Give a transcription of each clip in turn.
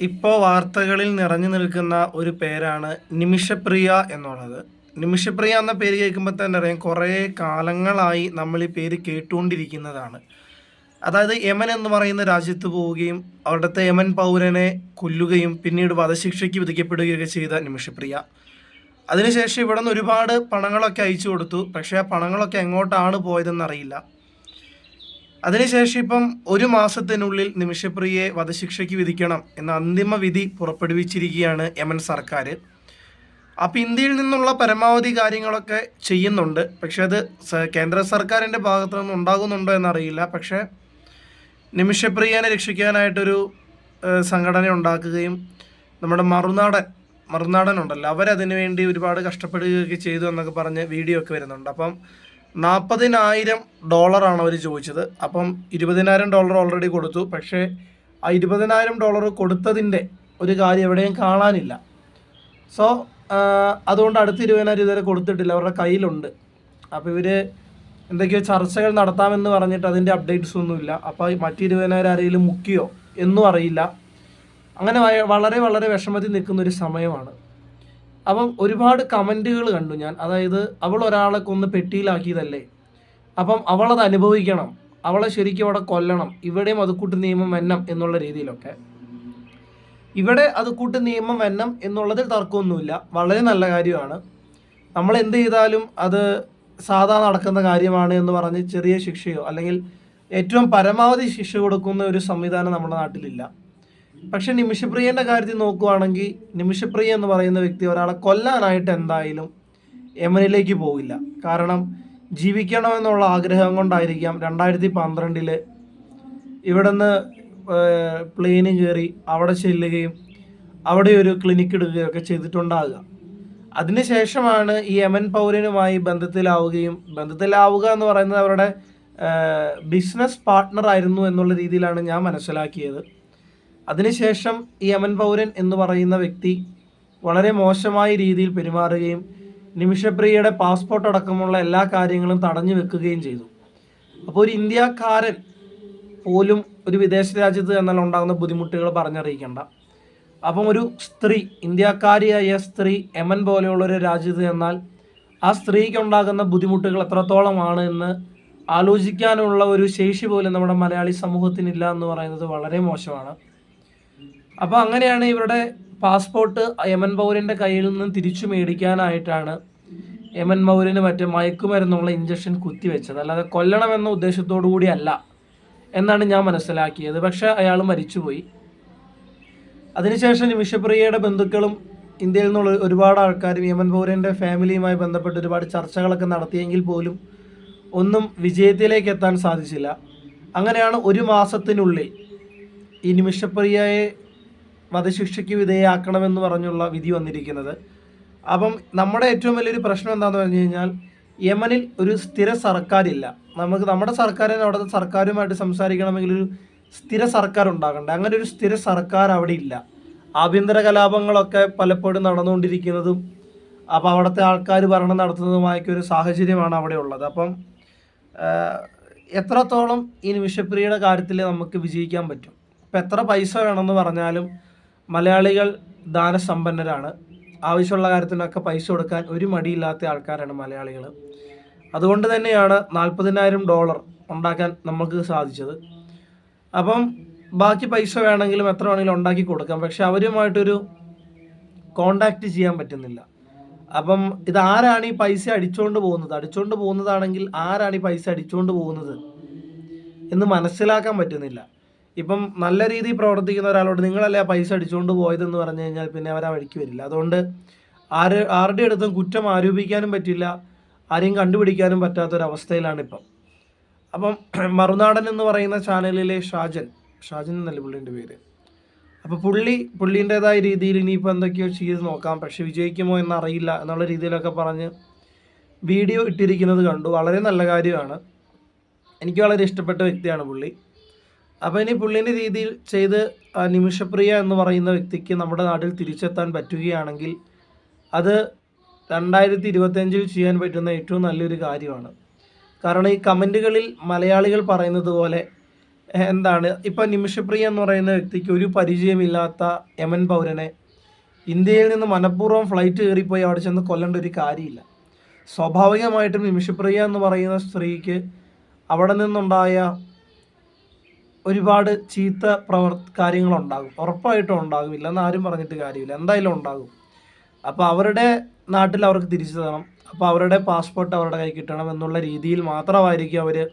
ഇപ്പോൾ വാർത്തകളിൽ നിറഞ്ഞു നിൽക്കുന്ന ഒരു പേരാണ് നിമിഷപ്രിയ എന്നുള്ളത്. നിമിഷപ്രിയ എന്ന പേര് കേൾക്കുമ്പോൾ തന്നെ അറിയാം കുറേ കാലങ്ങളായി നമ്മൾ ഈ പേര് കേട്ടുകൊണ്ടിരിക്കുന്നതാണ്. അതായത് യമൻ എന്ന് പറയുന്ന രാജ്യത്ത് പോവുകയും അവിടുത്തെ യമൻ പൗരനെ കൊല്ലുകയും പിന്നീട് വധശിക്ഷയ്ക്ക് വിധിക്കപ്പെടുകയൊക്കെ ചെയ്ത നിമിഷപ്രിയ. അതിനുശേഷം ഇവിടെ നിന്ന് ഒരുപാട് പണങ്ങളൊക്കെ അയച്ചു കൊടുത്തു പക്ഷേ ആ പണങ്ങളൊക്കെ എങ്ങോട്ടാണ് പോയതെന്ന് അറിയില്ല. അതിനുശേഷം ഇപ്പം ഒരു മാസത്തിനുള്ളിൽ നിമിഷപ്രിയയെ വധശിക്ഷയ്ക്ക് വിധിക്കണം എന്ന അന്തിമ വിധി പുറപ്പെടുവിച്ചിരിക്കുകയാണ് യമൻ സർക്കാർ അപ്പം ഇന്ത്യയിൽ നിന്നുള്ള പരമാവധി കാര്യങ്ങളൊക്കെ ചെയ്യുന്നുണ്ട്. പക്ഷെ അത് കേന്ദ്ര സർക്കാരിന്റെ ഭാഗത്തു നിന്ന് ഉണ്ടാകുന്നുണ്ടോ എന്നറിയില്ല. പക്ഷേ നിമിഷപ്രിയനെ രക്ഷിക്കാനായിട്ടൊരു സംഘടന ഉണ്ടാക്കുകയും നമ്മുടെ മറുനാടൻ മറുനാടൻ ഉണ്ടല്ലോ അവരതിനു വേണ്ടി ഒരുപാട് കഷ്ടപ്പെടുകയൊക്കെ ചെയ്തു എന്നൊക്കെ പറഞ്ഞ് വീഡിയോ ഒക്കെ വരുന്നുണ്ട്. അപ്പം നാൽപ്പതിനായിരം ഡോളറാണ് അവർ ചോദിച്ചത്. അപ്പം ഇരുപതിനായിരം ഡോളർ ഓൾറെഡി കൊടുത്തു. പക്ഷേ ആ ഇരുപതിനായിരം ഡോളർ കൊടുത്തതിന്റെ ഒരു കാര്യം എവിടെയും കാണാനില്ല. സോ അതുകൊണ്ട് അടുത്ത ഇരുപതിനായിരം ഇതുവരെ കൊടുത്തിട്ടില്ല. അവരുടെ കയ്യിലുണ്ട്. അപ്പോൾ ഇവർ എന്തൊക്കെയോ ചർച്ചകൾ നടത്താമെന്ന് പറഞ്ഞിട്ട് അതിന്റെ അപ്ഡേറ്റ്സ് ഒന്നുമില്ല. അപ്പോൾ മറ്റു ഇരുപതിനായിരം ആരെങ്കിലും മുക്കിയോ എന്നും അറിയില്ല. അങ്ങനെ വളരെ വളരെ വിഷമത്തിൽ നിൽക്കുന്ന ഒരു സമയമാണ്. അപ്പം ഒരുപാട് കമന്റുകൾ കണ്ടു ഞാൻ. അതായത് അവൾ ഒരാളെ കൊന്ന് പെട്ടിയിലാക്കിയതല്ലേ? അപ്പം അവളത് അനുഭവിക്കണം. അവളെ ശരിക്കും അവിടെ കൊല്ലണം. ഇവിടെയും അതുകൂട്ട് നിയമം വെന്നം എന്നുള്ള രീതിയിലൊക്കെ. ഇവിടെ അത് കൂട്ട് നിയമം വെന്നം എന്നുള്ളതിൽ തർക്കമൊന്നുമില്ല. വളരെ നല്ല കാര്യമാണ്. നമ്മൾ എന്ത് ചെയ്താലും അത് സാധാ നടക്കുന്ന കാര്യമാണ് എന്ന് പറഞ്ഞ് ചെറിയ ശിക്ഷയോ അല്ലെങ്കിൽ ഏറ്റവും പരമാവധി ശിക്ഷ കൊടുക്കുന്ന ഒരു സംവിധാനം നമ്മുടെ നാട്ടിലില്ല. പക്ഷെ നിമിഷപ്രിയന്റെ കാര്യത്തിൽ നോക്കുവാണെങ്കിൽ നിമിഷപ്രിയ എന്ന് പറയുന്ന വ്യക്തി ഒരാളെ കൊല്ലാനായിട്ട് എന്തായാലും യമനിലേക്ക് പോവില്ല. കാരണം ജീവിക്കണമെന്നുള്ള ആഗ്രഹം കൊണ്ടായിരിക്കാം രണ്ടായിരത്തി പന്ത്രണ്ടിൽ ഇവിടുന്ന് പ്ലെയിന് കയറി അവിടെ ചെല്ലുകയും അവിടെ ഒരു ക്ലിനിക്ക് ഇടുകയും ഒക്കെ ചെയ്തിട്ടുണ്ടാകുക അതിനുശേഷമാണ് ഈ യമൻ പൗരനുമായി ബന്ധത്തിലാവുകയും ബന്ധത്തിലാവുക എന്ന് പറയുന്നത് അവരുടെ ബിസിനസ് പാർട്ട്ണർ ആയിരുന്നു എന്നുള്ള രീതിയിലാണ് ഞാൻ മനസ്സിലാക്കിയത്. അതിനുശേഷം ഈ അമൻ പൗരൻ എന്ന് പറയുന്ന വ്യക്തി വളരെ മോശമായ രീതിയിൽ പെരുമാറുകയും നിമിഷപ്രിയയുടെ പാസ്പോർട്ട് അടക്കമുള്ള എല്ലാ കാര്യങ്ങളും തടഞ്ഞു വെക്കുകയും ചെയ്തു. അപ്പോൾ ഒരു ഇന്ത്യക്കാരൻ പോലും ഒരു വിദേശ രാജ്യത്ത് എന്നാൽ ഉണ്ടാകുന്ന ബുദ്ധിമുട്ടുകൾ പറഞ്ഞറിയിക്കേണ്ട. അപ്പം ഒരു സ്ത്രീ ഇന്ത്യക്കാരിയായ സ്ത്രീ എമൻ പോലെയുള്ള ഒരു രാജ്യത്ത് എന്നാൽ ആ സ്ത്രീക്കുണ്ടാകുന്ന ബുദ്ധിമുട്ടുകൾ എത്രത്തോളമാണ് എന്ന് ആലോചിക്കാനുള്ള ഒരു ശേഷി പോലും നമ്മുടെ മലയാളി സമൂഹത്തിനില്ല എന്ന് പറയുന്നത് വളരെ മോശമാണ്. അപ്പോൾ അങ്ങനെയാണ് ഇവരുടെ പാസ്പോർട്ട് യമൻ പൗരന്റെ കയ്യിൽ നിന്ന് തിരിച്ചു മേടിക്കാനായിട്ടാണ് യമൻ പൗരന് മറ്റേ മയക്കുമരുന്നുള്ള ഇഞ്ചക്ഷൻ കുത്തിവെച്ചത് അല്ലാതെ കൊല്ലണമെന്ന ഉദ്ദേശത്തോടു കൂടിയല്ല എന്നാണ് ഞാൻ മനസ്സിലാക്കിയത്. പക്ഷെ അയാൾ മരിച്ചുപോയി. അതിനുശേഷം വിഷപ്രിയയുടെ ബന്ധുക്കളും ഇന്ത്യയിൽ നിന്നുള്ള ഒരുപാട് ആൾക്കാരും യമൻ പൗരന്റെ ഫാമിലിയുമായി ബന്ധപ്പെട്ട് ഒരുപാട് ചർച്ചകളൊക്കെ നടത്തിയെങ്കിൽ പോലും ഒന്നും വിജയത്തിലേക്ക് എത്താൻ സാധിച്ചില്ല. അങ്ങനെയാണ് ഒരു മാസത്തിനുള്ളിൽ ഈ നിമിഷപ്രിയയെ വധശിക്ഷയ്ക്ക് വിധേയമാക്കണമെന്ന് പറഞ്ഞുള്ള വിധി വന്നിരിക്കുന്നത്. അപ്പം നമ്മുടെ ഏറ്റവും വലിയൊരു പ്രശ്നം എന്താണെന്ന് പറഞ്ഞു കഴിഞ്ഞാൽ യമനിൽ ഒരു സ്ഥിര സർക്കാരില്ല. നമുക്ക് നമ്മുടെ സർക്കാരിന് അവിടുത്തെ സർക്കാരുമായിട്ട് സംസാരിക്കണമെങ്കിൽ ഒരു സ്ഥിര സർക്കാർ ഉണ്ടാകണ്ട? അങ്ങനെ ഒരു സ്ഥിര സർക്കാർ അവിടെ ഇല്ല. ആഭ്യന്തര കലാപങ്ങളൊക്കെ പലപ്പോഴും നടന്നുകൊണ്ടിരിക്കുന്നതും അപ്പോൾ അവിടുത്തെ ആൾക്കാർ ഭരണം നടത്തുന്നതുമായൊക്കെ ഒരു സാഹചര്യമാണ് അവിടെ ഉള്ളത്. അപ്പം എത്രത്തോളം ഈ നിമിഷപ്രിയയുടെ കാര്യത്തിൽ നമുക്ക് വിജയിക്കാൻ പറ്റും? അപ്പം എത്ര പൈസ വേണമെന്ന് പറഞ്ഞാലും മലയാളികൾ ദാനസമ്പന്നരാണ്. ആവശ്യമുള്ള കാര്യത്തിനൊക്കെ പൈസ കൊടുക്കാൻ ഒരു മടിയില്ലാത്ത ആൾക്കാരാണ് മലയാളികൾ. അതുകൊണ്ട് തന്നെയാണ് നാൽപ്പതിനായിരം ഡോളർ ഉണ്ടാക്കാൻ നമുക്ക് സാധിച്ചത്. അപ്പം ബാക്കി പൈസ വേണമെങ്കിലും എത്ര വേണമെങ്കിലും ഉണ്ടാക്കി കൊടുക്കാം. പക്ഷെ അവരുമായിട്ടൊരു കോണ്ടാക്റ്റ് ചെയ്യാൻ പറ്റുന്നില്ല. അപ്പം ഇത് ആരാണ് ഈ പൈസ അടിച്ചുകൊണ്ട് പോകുന്നത്? അടിച്ചുകൊണ്ട് പോകുന്നതാണെങ്കിൽ ആരാണ് ഈ പൈസ അടിച്ചുകൊണ്ട് പോകുന്നത് എന്ന് മനസ്സിലാക്കാൻ പറ്റുന്നില്ല. ഇപ്പം നല്ല രീതിയിൽ പ്രവർത്തിക്കുന്ന ഒരാളോട് നിങ്ങളല്ലേ ആ പൈസ അടിച്ചുകൊണ്ട് പോയതെന്ന് പറഞ്ഞു കഴിഞ്ഞാൽ പിന്നെ അവർ ആ വഴിക്ക് വരില്ല. അതുകൊണ്ട് ആര് ആരുടെ അടുത്തും കുറ്റം ആരോപിക്കാനും പറ്റില്ല. ആരെയും കണ്ടുപിടിക്കാനും പറ്റാത്തൊരവസ്ഥയിലാണ് ഇപ്പം അപ്പം മറുനാടൻ എന്ന് പറയുന്ന ചാനലിലെ ഷാജൻ ഷാജൻ എന്നല്ലേ പുള്ളീന്റെ പേര്? അപ്പോൾ പുള്ളി പുള്ളീന്റെതായ രീതിയിൽ ഇനിയിപ്പോൾ എന്തൊക്കെയോ ചെയ്ത് നോക്കാം. പക്ഷെ വിജയിക്കുമോ എന്നറിയില്ല എന്നുള്ള രീതിയിലൊക്കെ പറഞ്ഞ് വീഡിയോ ഇട്ടിരിക്കുന്നത് കണ്ടു. വളരെ നല്ല കാര്യമാണ്. എനിക്ക് വളരെ ഇഷ്ടപ്പെട്ട വ്യക്തിയാണ് പുള്ളി. അപ്പോൾ ഇനി പുള്ളീന്റെ രീതിയിൽ ചെയ്ത് നിമിഷപ്രിയ എന്ന് പറയുന്ന വ്യക്തിക്ക് നമ്മുടെ നാട്ടിൽ തിരിച്ചെത്താൻ പറ്റുകയാണെങ്കിൽ അത് രണ്ടായിരത്തി ഇരുപത്തഞ്ചിൽ ചെയ്യാൻ പറ്റുന്ന ഏറ്റവും നല്ലൊരു കാര്യമാണ്. കാരണം ഈ കമന്റുകളിൽ മലയാളികൾ പറയുന്നത് പോലെ എന്താണ് ഇപ്പം നിമിഷപ്രിയ എന്ന് പറയുന്ന വ്യക്തിക്ക് ഒരു പരിചയമില്ലാത്ത യമൻ പൗരനെ ഇന്ത്യയിൽ നിന്ന് മനഃപൂർവം ഫ്ലൈറ്റ് കയറിപ്പോയി അവിടെ ചെന്ന് കൊല്ലേണ്ട ഒരു കാര്യമില്ല. സ്വാഭാവികമായിട്ടും നിമിഷപ്രിയ എന്ന് പറയുന്ന സ്ത്രീക്ക് അവിടെ നിന്നുണ്ടായ ഒരുപാട് ചീത്ത പ്രവർ കാര്യങ്ങളുണ്ടാകും. ഉറപ്പായിട്ടും ഉണ്ടാകും. ഇല്ലെന്ന് ആരും പറഞ്ഞിട്ട് കാര്യമില്ല. എന്തായാലും ഉണ്ടാകും. അപ്പോൾ അവരുടെ നാട്ടിൽ അവർക്ക് തിരിച്ചു തരണം. അപ്പോൾ അവരുടെ പാസ്പോർട്ട് അവരുടെ കൈ കിട്ടണം എന്നുള്ള രീതിയിൽ മാത്രമായിരിക്കും അവർ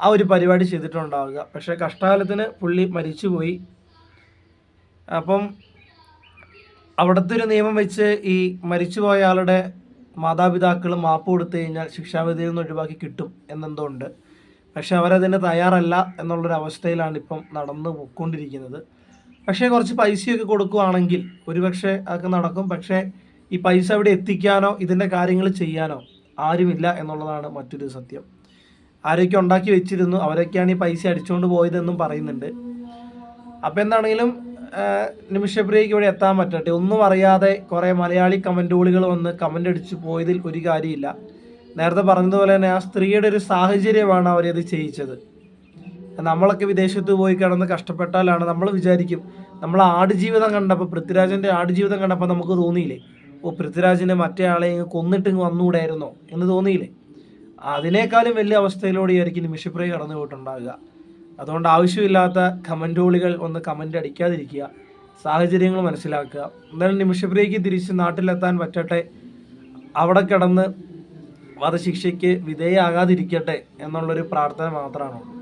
ആ ഒരു പരിപാടി ചെയ്തിട്ടുണ്ടാവുക. പക്ഷേ കഷ്ടകാലത്തിന് പുള്ളി മരിച്ചുപോയി. അപ്പം അവിടുത്തെ ഒരു നിയമം വെച്ച് ഈ മരിച്ചുപോയ ആളുടെ മാതാപിതാക്കൾ മാപ്പ് കൊടുത്തു കഴിഞ്ഞാൽ ശിക്ഷാവിധിയിൽ നിന്ന് ഒഴിവാക്കി കിട്ടും എന്നെന്തോ ഉണ്ട്. പക്ഷെ അവരതിന് തയ്യാറല്ല എന്നുള്ളൊരു അവസ്ഥയിലാണ് ഇപ്പം നടന്നു പോയിക്കൊണ്ടിരിക്കുന്നത്. പക്ഷേ കുറച്ച് പൈസയൊക്കെ കൊടുക്കുകയാണെങ്കിൽ ഒരുപക്ഷെ അതൊക്കെ നടക്കും. പക്ഷേ ഈ പൈസ അവിടെ എത്തിക്കാനോ ഇതിന്റെ കാര്യങ്ങൾ ചെയ്യാനോ ആരുമില്ല എന്നുള്ളതാണ് മറ്റൊരു സത്യം. ആരൊക്കെ ഉണ്ടാക്കി വെച്ചിരുന്നു അവരൊക്കെയാണ് ഈ പൈസ അടിച്ചുകൊണ്ട് പോയതെന്നും പറയുന്നുണ്ട്. അപ്പോൾ എന്താണെങ്കിലും നിമിഷപ്രിയയ്ക്ക് ഇവിടെ എത്താൻ പറ്റട്ടെ. ഒന്നും അറിയാതെ കുറേ മലയാളി കമന്റുകൾ വന്ന് കമന്റ് അടിച്ച് പോയതിൽ ഒരു കാര്യമില്ല. നേരത്തെ പറഞ്ഞതുപോലെ തന്നെ ആ സ്ത്രീയുടെ ഒരു സാഹചര്യമാണ് അവരത് ചെയ്യിച്ചത്. നമ്മളൊക്കെ വിദേശത്ത് പോയി കിടന്ന് കഷ്ടപ്പെട്ടാലാണ് നമ്മൾ വിചാരിക്കും നമ്മൾ ആടുജീവിതം കണ്ടപ്പോൾ പൃഥ്വിരാജന്റെ ആടുജീവിതം കണ്ടപ്പോൾ നമുക്ക് തോന്നിയില്ലേ? ഓ പൃഥ്വിരാജിനെ മറ്റേ ആളെ ഇങ്ങ് കൊന്നിട്ട് ഇങ്ങ് വന്നുകൂടായിരുന്നോ എന്ന് തോന്നിയില്ലേ? അതിനേക്കാളും വലിയ അവസ്ഥയിലൂടെ ആയിരിക്കും നിമിഷപ്രിയ കടന്നു പോയിട്ടുണ്ടാകുക അതുകൊണ്ട് ആവശ്യമില്ലാത്ത കമന്റോളികൾ ഒന്ന് കമന്റ് അടിക്കാതിരിക്കുക സാഹചര്യങ്ങൾ മനസ്സിലാക്കുക. എന്തായാലും നിമിഷപ്രിയയ്ക്ക് തിരിച്ച് നാട്ടിലെത്താൻ പറ്റട്ടെ. അവിടെ കിടന്ന് വധശിക്ഷയ്ക്ക് വിധേയാകാതിരിക്കട്ടെ എന്നുള്ളൊരു പ്രാർത്ഥന മാത്രമാണ്.